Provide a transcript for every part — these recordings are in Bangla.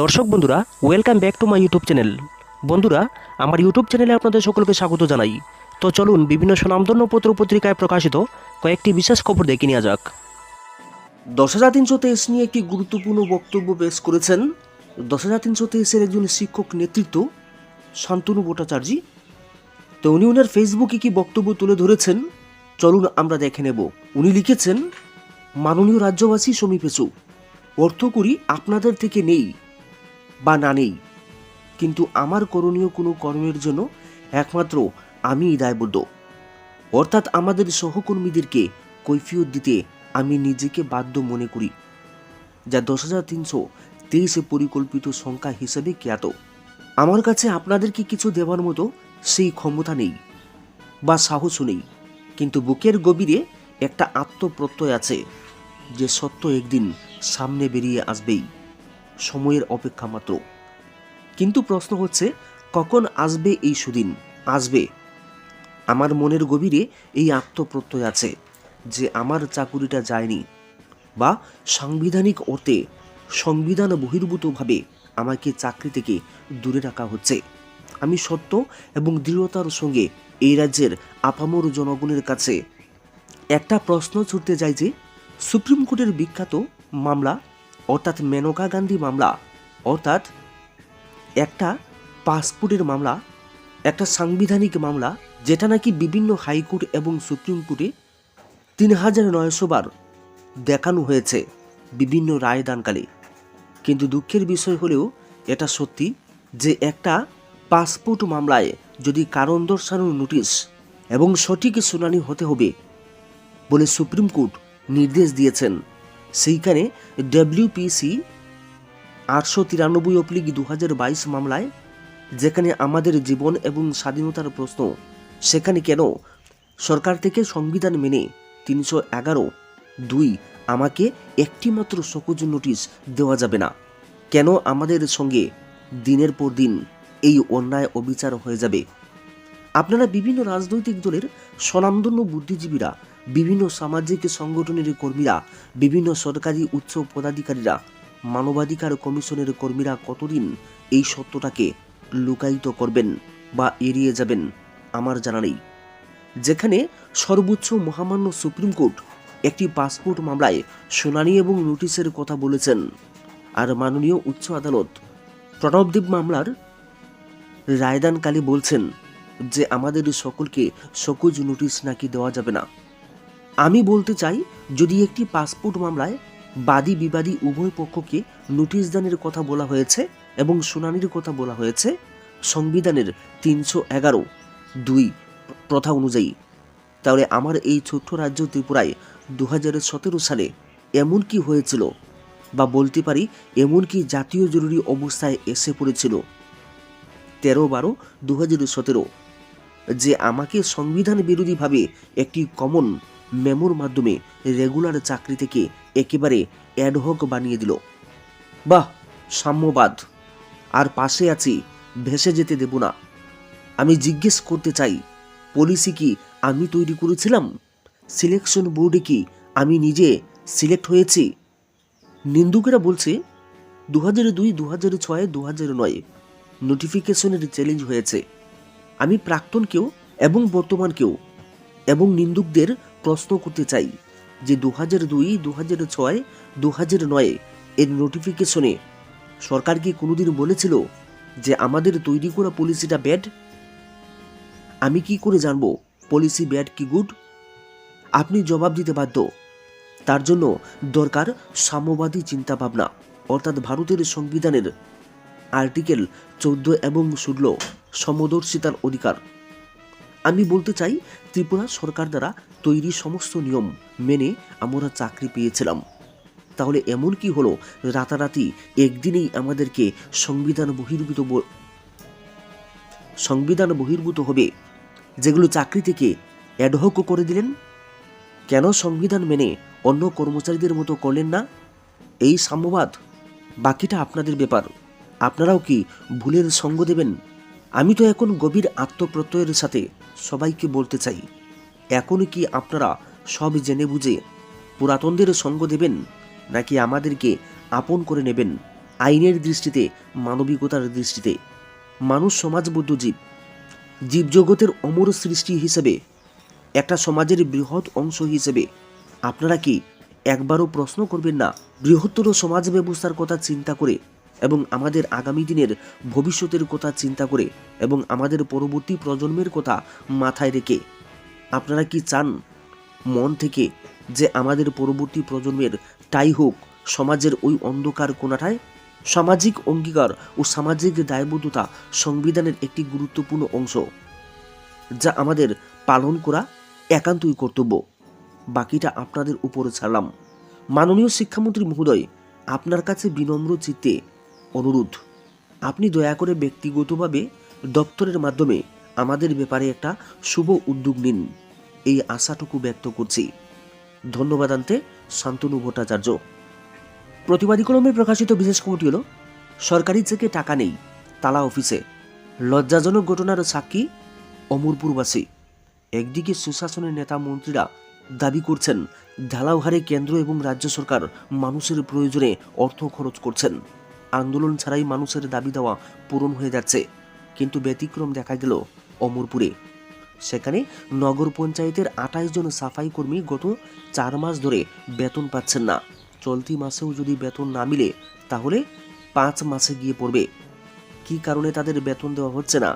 দর্শক বন্ধুরা welcome back to my YouTube channel বন্ধুরা, আমার ইউটিউব চ্যানেলে আপনাদের সকলকে স্বাগত জানাই। তো চলুন বিভিন্ন সুনামধন্য পত্র পত্রিকায় প্রকাশিত কয়েকটি বিশেষ খবর দেখে নেওয়া যাক। দশ হাজার তিনশো তেইশ নিয়ে একটি গুরুত্বপূর্ণ বক্তব্য পেশ করেছেন দশ হাজার তিনশো তেইশের একজন শিক্ষক নেতৃত্ব, শান্তনু ভট্টাচার্য। তো উনি ওনার ফেসবুকে কি বক্তব্য তুলে ধরেছেন, চলুন আমরা দেখে নেব। উনি লিখেছেন, মাননীয় রাজ্যবাসী সমীপেছু। অর্থ করি আপনাদের থেকে নেই। বা না নেই। কিন্তু আমার করণীয় কোনো কর্মের জন্য একমাত্র আমিই দায়বদ্ধ। অর্থাৎ আমাদের সহকর্মীদেরকে কৈফিয়ত দিতে আমি নিজেকে বাধ্য মনে করি, যা দশ হাজার তিনশো তেইশে পরিকল্পিত সংখ্যা হিসেবে জ্ঞাত আমার কাছে আপনাদেরকে কিছু দেওয়ার মতো সেই ক্ষমতা নেই বা সাহসও নেই। কিন্তু বুকের গভীরে একটা আত্মপ্রত্যয় আছে, যে সত্য একদিন সামনে বেরিয়ে আসবেই। সময়ের অপেক্ষা মাত্র। কিন্তু প্রশ্ন হচ্ছে, কখন আসবে এই সুদিন? আসবে। আমার মনের গভীরে এই আত্মপ্রত্যয় আছে যে আমার চাকুরিটা যায়নি বা সাংবিধানিক অর্থে সংবিধান বহির্ভূতভাবে আমাকে চাকরি থেকে দূরে রাখা হচ্ছে। আমি সত্য এবং দৃঢ়তার সঙ্গে এই রাজ্যের আপামর জনগণের কাছে একটা প্রশ্ন ছুটতে চাই যে, সুপ্রিম কোর্টের বিখ্যাত মামলা অর্থাৎ মেনকা গান্ধী মামলা, অর্থাৎ একটা পাসপোর্টের মামলা, একটা সাংবিধানিক মামলা, যেটা নাকি বিভিন্ন হাইকোর্ট এবং সুপ্রিম কোর্টে তিন হাজার নয়শো বার দেখানো হয়েছে বিভিন্ন রায়দানকালে। কিন্তু দুঃখের বিষয় হলেও এটা সত্যি যে একটা পাসপোর্ট মামলায় যদি কারণ দর্শানোর নোটিশ এবং সঠিক শুনানি হতে হবে বলে সুপ্রিম কোর্ট নির্দেশ দিয়েছেন। সেইখানে ডব্লিউপিসি আটশো তিরানব্বই অপ্লিক দু হাজার বাইশ মামলায়, যেখানে আমাদের জীবন এবং স্বাধীনতার প্রশ্ন, সেখানে কেন সরকার থেকে সংবিধান মেনে তিনশো এগারো দুই আমাকে একটিমাত্র সকুজ নোটিশ দেওয়া যাবে না? কেন আমাদের সঙ্গে দিনের পর দিন এই অন্যায় অবিচার হয়ে যাবে? আপনারা বিভিন্ন রাজনৈতিক দলের স্বনামধন্য বুদ্ধিজীবীরা বিভিন্ন সামাজিক সংগঠনের কর্মীরা, বিভিন্ন সরকারি উচ্চ পদাধিকারীরা, মানবাধিকার কমিশনের কর্মীরা কতদিন এই সত্যটাকে লুকায়িত করবেন বা এড়িয়ে যাবেন আমার জানা নেই। যেখানে সর্বোচ্চ মহামান্য সুপ্রিম কোর্ট একটি পাসপোর্ট মামলায় শুনানি এবং নোটিশের কথা বলেছেন আর মাননীয় উচ্চ আদালত প্রণবদ্বীপ মামলার রায়দানকালে বলছেন যে আমাদের সকলকে সকুজ নোটিশ নাকি দেওয়া যাবে না। আমি বলতে চাই, যদি একটি পাসপোর্ট মামলায় বাদী বিবাদী উভয় পক্ষকে নোটিশ দানের কথা বলা হয়েছে এবং শুনানির কথা বলা হয়েছে, সংবিধানের তিনশো এগারো দুই প্রথা অনুযায়ী, তাহলে আমার এই ছোট্ট রাজ্য ত্রিপুরায় দু হাজার সতেরো সালে এমন কি হয়েছিল? বা বলতে পারি, এমন কি জাতীয় জরুরি অবস্থায় এসে পড়েছিল? তেরো বারো দু হাজার সতেরো, যে আমাকে সংবিধান বিরোধীভাবে একটি কমন মেমোর মাধ্যমে রেগুলার চাকরি থেকে একেবারে অ্যাডহক বানিয়ে দিল। বাহ, সাম্যবাদ। আর পাশে আছি, ভেসে যেতে দেব না। আমি জিজ্ঞেস করতে চাই, পলিসি কি আমি তৈরি করেছিলাম? সিলেকশন বোর্ডে কি আমি নিজে সিলেক্ট হয়েছি? নিন্দুকেরা বলছে দু হাজার দুই দু হাজার ছয় দু হাজার নয়। নোটিফিকেশনের চ্যালেঞ্জ হয়েছে। আমি প্রাক্তনকেও এবং বর্তমানকেও এবং নিন্দুকদের প্রশ্ন করতে চাই যে দু হাজার দুই দু হাজার ছয় দু হাজার নয় এর নোটিফিকেশনে সরকার কি কোনোদিন বলেছিল যে আমাদের তৈরি করা পলিসিটা ব্যাড আমি কি করে জানব পলিসি ব্যাড কি গুড আপনি জবাব দিতে বাধ্য। তার জন্য দরকার সাম্যবাদী চিন্তাভাবনা, অর্থাৎ ভারতের সংবিধানের আর্টিকেল চোদ্দ এবং ষোলো সমদর্শিতার অধিকার। আমি বলতে চাই, ত্রিপুরা সরকার দ্বারা তৈরি সমস্ত নিয়ম মেনে আমরা চাকরি পেয়েছিলাম। তাহলে এমন কি হলো? রাতারাতি একদিনেই আমাদেরকে সংবিধান বহির্ভূত সংবিধান বহির্ভূত হবে। যেগুলো চাকরি থেকে অ্যাডহক করে দিলেন। কেন সংবিধান মেনে অন্য কর্মচারীদের মতো করলেন না? এই সাম্যবাদ, বাকিটা আপনাদের ব্যাপার। আপনারাও কি ভুলের সঙ্গ দেবেন? আমি তো এখন গভীর আত্মপ্রত্যয়ের সাথে সবাইকে বলতে চাই এখন কি আপনারা সব জেনে বুঝে পুরাতনদের সঙ্গ দেবেন, নাকি আমাদেরকে আপন করে নেবেন আইনের দৃষ্টিতে, মানবিকতার দৃষ্টিতে? মানুষ সমাজবদ্ধ জীব। জীবজগতের অমর সৃষ্টি হিসেবে, একটা সমাজের বৃহৎ অংশ হিসেবে, আপনারা কি একবারও প্রশ্ন করবেন না? বৃহত্তর সমাজ ব্যবস্থার কথা চিন্তা করে এবং আমাদের আগামী দিনের ভবিষ্যতের কথা চিন্তা করে এবং আমাদের পরবর্তী প্রজন্মের কথা মাথায় রেখে। আপনারা কি চান মন থেকে যে আমাদের পরবর্তী প্রজন্মের টাই হোক, সমাজের ওই অন্ধকার কোনাটায় সামাজিক অঙ্গীকার ও সামাজিক দায়বদ্ধতা সংবিধানের একটি গুরুত্বপূর্ণ অংশ, যা আমাদের পালন করা একান্তই কর্তব্য। বাকিটা আপনাদের উপরে ছাড়লাম। মাননীয় শিক্ষামন্ত্রী মহোদয়, আপনার কাছে বিনম্র চিত্তে অনুরোধ। আপনি দয়া করে ব্যক্তিগতভাবে দপ্তরের মাধ্যমে আমাদের ব্যাপারে একটা শুভ উদ্যোগ নিন। এই আশাটুকু ব্যক্ত করছি। ধন্যবাদ আনতে শান্তনু ভট্টাচার্য। প্রতিবাদী কলমে প্রকাশিত বিশেষ খবরটি হল, সরকারি চেকে টাকা নেই, তালা অফিসে। লজ্জাজনক ঘটনার সাক্ষী অমরপুরবাসী। একদিকে সুশাসনের নেতা মন্ত্রীরা দাবি করছেন, ঢালাও হারে কেন্দ্র এবং রাজ্য সরকার মানুষের প্রয়োজনে অর্থ খরচ করছেন। আন্দোলন ছাড়াই মানুষের দাবি দেওয়া পূরণ হয়ে যাচ্ছে। কিন্তু ব্যতিক্রম দেখা গেল অমরপুরে। সেখানে নগর পঞ্চায়েতের আঠাশ জন সাফাই কর্মী গত চার মাস ধরে বেতন পাচ্ছেন না। চলতি মাসেও যদি বেতন না মিলে, তাহলে পাঁচ মাসে গিয়ে পড়বে। কী কারণে তাদের বেতন দেওয়া হচ্ছে না,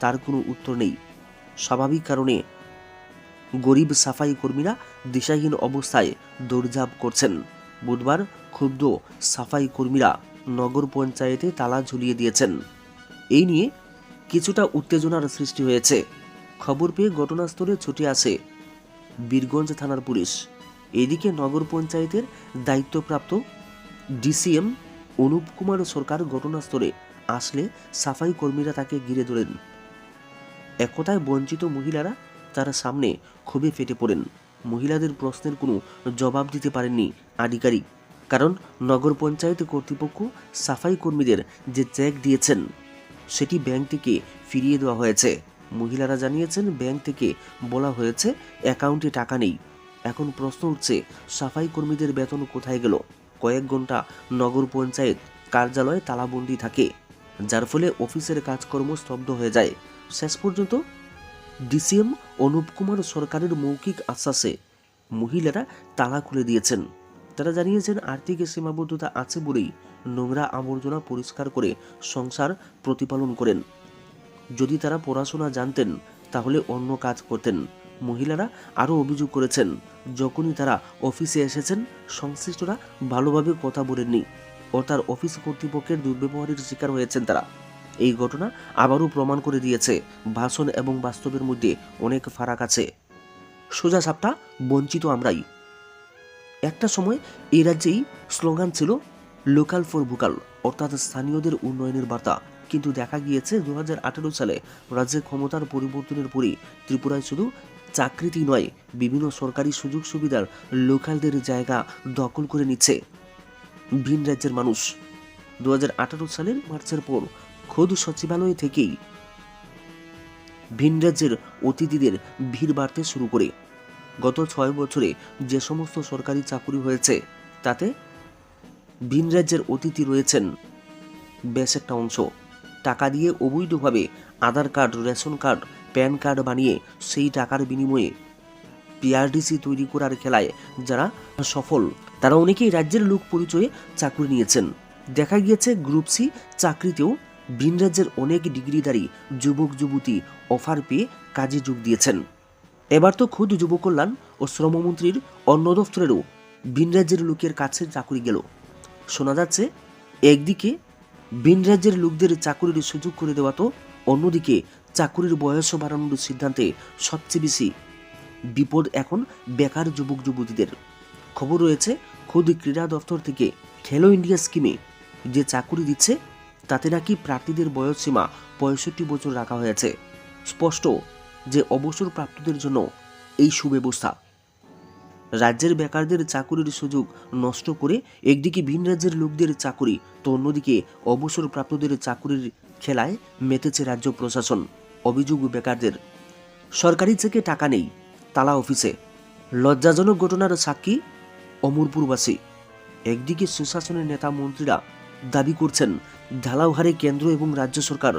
তার কোনো উত্তর নেই। স্বাভাবিক কারণে গরিব সাফাই কর্মীরা দিশাহীন অবস্থায় দৌড়ঝাঁপ করছেন। বুধবার ক্ষুব্ধ সাফাই কর্মীরা নগর পঞ্চায়েতে তালা ঝুলিয়ে দিয়েছেন। এই নিয়ে কিছুটা উত্তেজনার সৃষ্টি হয়েছে। খবর পেয়ে ঘটনাস্থলে ছুটে আসে বীরগঞ্জ থানার পুলিশ। এদিকে নগর পঞ্চায়েতের দায়িত্বপ্রাপ্ত ডিসিএম অনুপ কুমার সরকার ঘটনাস্থলে আসলে সাফাই কর্মীরা তাকে ঘিরে ধরেন। একতায় বঞ্চিত মহিলারা তার সামনে ক্ষোভে ফেটে পড়েন। মহিলাদের প্রশ্নের কোনো জবাব দিতে পারেননি আধিকারিক। কারণ নগর পঞ্চায়েত কর্তৃপক্ষ সাফাই কর্মীদের যে চেক দিয়েছেন, সেটি ব্যাংক থেকে ফিরিয়ে দেওয়া হয়েছে। মহিলারা জানিয়েছেন ব্যাংক থেকে বলা হয়েছে অ্যাকাউন্টে টাকা নেই। এখন প্রশ্ন উঠছে, সাফাই কর্মীদের বেতন কোথায় গেল? কয়েক ঘণ্টা নগর পঞ্চায়েত কার্যালয়ে তালাবন্দি থাকে, যার ফলে অফিসের কাজকর্ম স্তব্ধ হয়ে যায়। শেষ পর্যন্ত ডিসিএম অনুপ কুমার সরকারের মৌখিক আশ্বাসে মহিলারা তালা খুলে দিয়েছেন। তারা জানিয়েছেন আর্থিক সীমাবদ্ধতা আছে বলেই নোংরা আবর্জনা পরিষ্কার করে সংসার প্রতিপালন করেন। যদি তারা পড়াশোনা জানতেন, তাহলে অন্য কাজ করতেন। মহিলারা আরও অভিযোগ করেছেন, যখনই তারা অফিসে এসেছেন, সংশ্লিষ্টরা ভালোভাবে কথা বলেননি ও তার অফিস কর্তৃপক্ষের দুর্ব্যবহারের শিকার হয়েছেন তারা। এই ঘটনা আবারও প্রমাণ করে দিয়েছে, ভাষণ এবং বাস্তবের মধ্যে অনেক ফারাক আছে। সোজা সাপটা বঞ্চিত আমরাই। একটা সময় এই রাজ্যেই স্লোগান ছিল লোকাল ফর ভোকাল অর্থাৎ স্থানীয়দের উন্নয়নের বার্তা। কিন্তু দেখা গিয়েছে দু হাজার আঠারো সালে রাজ্যে ক্ষমতার পরিবর্তনের পরই ত্রিপুরায় শুধু চাকরিটি নয়, বিভিন্ন সরকারি সুযোগ সুবিধার লোকালদের জায়গা দখল করে নিচ্ছে ভিন রাজ্যের মানুষ। দু হাজার আঠারো সালের মার্চের পর খোদ সচিবালয় থেকেই ভিন রাজ্যের অতিথিদের ভিড় বাড়তে শুরু করে। গত ছয় বছরে যে সমস্ত সরকারি চাকুরি হয়েছে, তাতে ভিন রাজ্যের অতিথি রয়েছেন। বেশ একটা অংশ। টাকা দিয়ে অবৈধভাবে Aadhaar card, ration card, PAN card বানিয়ে সেই টাকার বিনিময়ে পিআরডিসি তৈরি করার খেলায় যারা সফল, তারা অনেকেই রাজ্যের লোক পরিচয়ে চাকরি নিয়েছেন। দেখা গিয়েছে, গ্রুপ সি চাকরিতেও ভিন রাজ্যের অনেক ডিগ্রিধারী যুবক যুবতী অফার পেয়ে কাজে যোগ দিয়েছেন। এবার তো খুদ যুবকল্যাণ ও শ্রমমন্ত্রীর অন্য দফতরেরও ভিন রাজ্যের লোকের কাছে চাকরি গেল। শোনা যাচ্ছে, একদিকে ভিন রাজ্যের লোকদের চাকুরির সুযোগ করে দেওয়া তো, অন্যদিকে চাকুরির বয়সও বাড়ানোর সিদ্ধান্তে সবচেয়ে বেশি বিপদ এখন বেকার যুবক যুবতীদের। খবর রয়েছে খোদ ক্রীড়া দফতর থেকে খেলো ইন্ডিয়া স্কিমে যে চাকুরি দিচ্ছে, তাতে নাকি প্রার্থীদের বয়সসীমা পঁয়ষট্টি বছর রাখা হয়েছে। স্পষ্ট যে অবসর প্রাপ্তদের জন্য এই সুব্যবস্থা। রাজ্যের বেকারদের চাকুরির সুযোগ নষ্ট করে একদিকে ভিন রাজ্যের লোকদের চাকুরি, তো অন্যদিকে অবসর প্রাপ্তদের চাকুরির খেলায় মেতেছে রাজ্য প্রশাসন, অভিযোগ বেকারদের। সরকারি থেকে টাকা নেই, তালা অফিসে। লজ্জাজনক ঘটনার সাক্ষী অমরপুরবাসী। একদিকে সুশাসনের নেতা মন্ত্রীরা দাবি করছেন ঢালাও হারে কেন্দ্র এবং রাজ্য সরকার